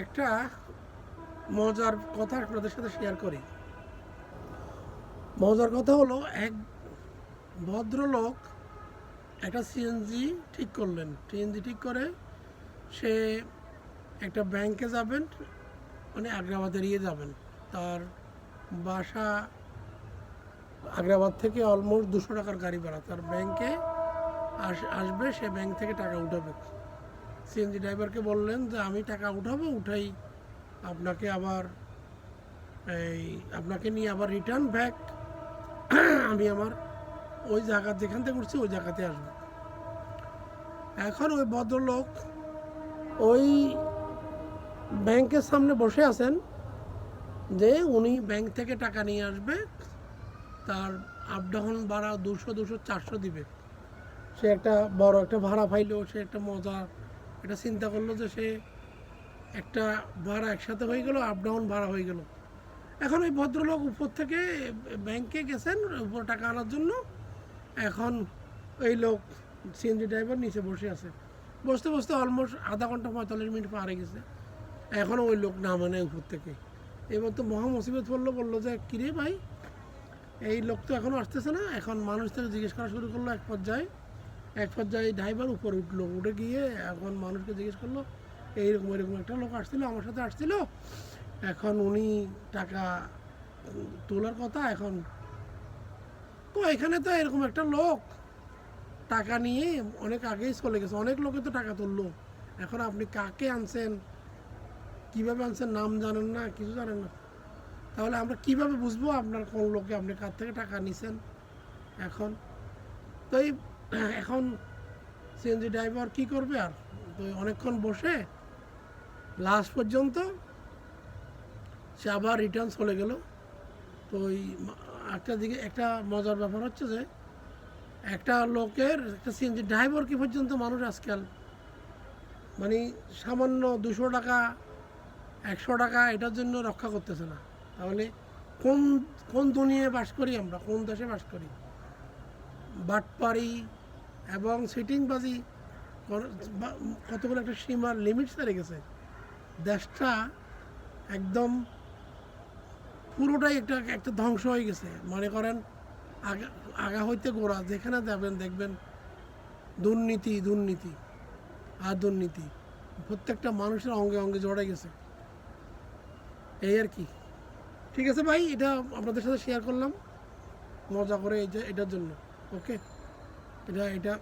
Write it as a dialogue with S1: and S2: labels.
S1: একটা মজার কথা আপনাদের সাথে শেয়ার করি। মজার কথা হলো, এক ভদ্রলোক একটা সিএনজি ঠিক করলেন। সিএনজি ঠিক করে সে একটা ব্যাংকে যাবেন মানে আগ্রাবাদ এড়িয়ে যাবেন। তার বাসা আগ্রাবাদ থেকে অলমোস্ট দুশো টাকার গাড়ি ভাড়া। তার ব্যাংকে আস, আসবে, সে ব্যাংক থেকে টাকা উঠাবে। সিএনজি ড্রাইভারকে বললেন যে আমি টাকা উঠাবো, উঠাই আপনাকে আবার এই আপনাকে নিয়ে আবার রিটার্ন ব্যাক আমি আমার ওই জায়গা যেখান থেকে উঠছি, ওই জায়গাতে আসব। এখন ওই ভদ্রলোক ওই ব্যাংকের সামনে বসে আছেন যে উনি ব্যাংক থেকে টাকা নিয়ে আসবে, তার আপ ডাউন ভাড়া দুশো দুশো, চারশো দিবে। সে একটা বড় একটা ভাড়া পাইলো, সে একটা মজা এটা চিন্তা করল যে সে একটা ভাড়া একসাথে হয়ে গেল আপ ডাউন ভাড়া হয়ে গেল। এখন ওই ভদ্রলোক উপর থেকে ব্যাংকে গেছেন, উপর টাকা আনার জন্য। এখন ওই লোক সিএনজি ড্রাইভার নিচে বসে আছে। বসতে বসতে অলমোস্ট আধা ঘণ্টা পঁয়তাল্লিশ মিনিট পার গেছে। এখনও ওই লোক নামে নেই উপর থেকে। এবার তো মহা মুসিবত পড়ল, বলল যে, কিরে ভাই? এই লোক তো এখনও আসতেছে না। এখন মানুষ থেকে জিজ্ঞেস করা শুরু করল এক পর্যায়ে। এক পর্যায়ে ড্রাইভার উপর উঠল। উঠে গিয়ে এখন মানুষকে জিজ্ঞেস করল, এইরকম এরকম একটা লোক আসছিল, আমার সাথে আসছিল। এখন উনি টাকা তোলার কথা, এখন তো এখানে তো এরকম একটা লোক। টাকা নিয়ে অনেক আগেই চলে গেছে। অনেক লোকে তো টাকা তুললো। এখন আপনি কাকে আনছেন? কীভাবে আনছেন? নাম জানেন না, কিছু জানেন না। তাহলে আমরা কীভাবে বুঝব আপনার কোন লোকে আপনি কার থেকে টাকা নিছেন এখন? তো এই এখন সিএনজি ড্রাইভার কি করবে আর? তো অনেকক্ষণ বসে লাস্ট পর্যন্ত সে আবার রিটার্ন চলে গেল। তো ওই একটা দিকে, একটা মজার ব্যাপার হচ্ছে যে একটা লোকের, একটা সিএনজি ড্রাইভার কি পর্যন্ত মানুষ আজকাল? মানে সামান্য দুশো টাকা, একশো টাকা এটার জন্য রক্ষা করতেছে না। তাহলে কোন কোন দুনিয়ায় বাস করি আমরা? কোন দেশে বাস করি? বাটপাড়ি এবং সিটিংবাজি কতগুলো একটা সীমার লিমিট সেরে গেছে। দেশটা একদম পুরোটাই একটা একটা ধ্বংস হয়ে গেছে। মনে করেন, আগা আগা হইতে গোড়া, যেখানে যাবেন দেখবেন দুর্নীতি দুর্নীতি আর দুর্নীতি। প্রত্যেকটা মানুষের অঙ্গে অঙ্গে জড়ে গেছে। এই আর কি। ঠিক আছে ভাই, এটা আপনাদের সাথে শেয়ার করলাম। মজা করে এটার জন্য। ওকে এটা এটা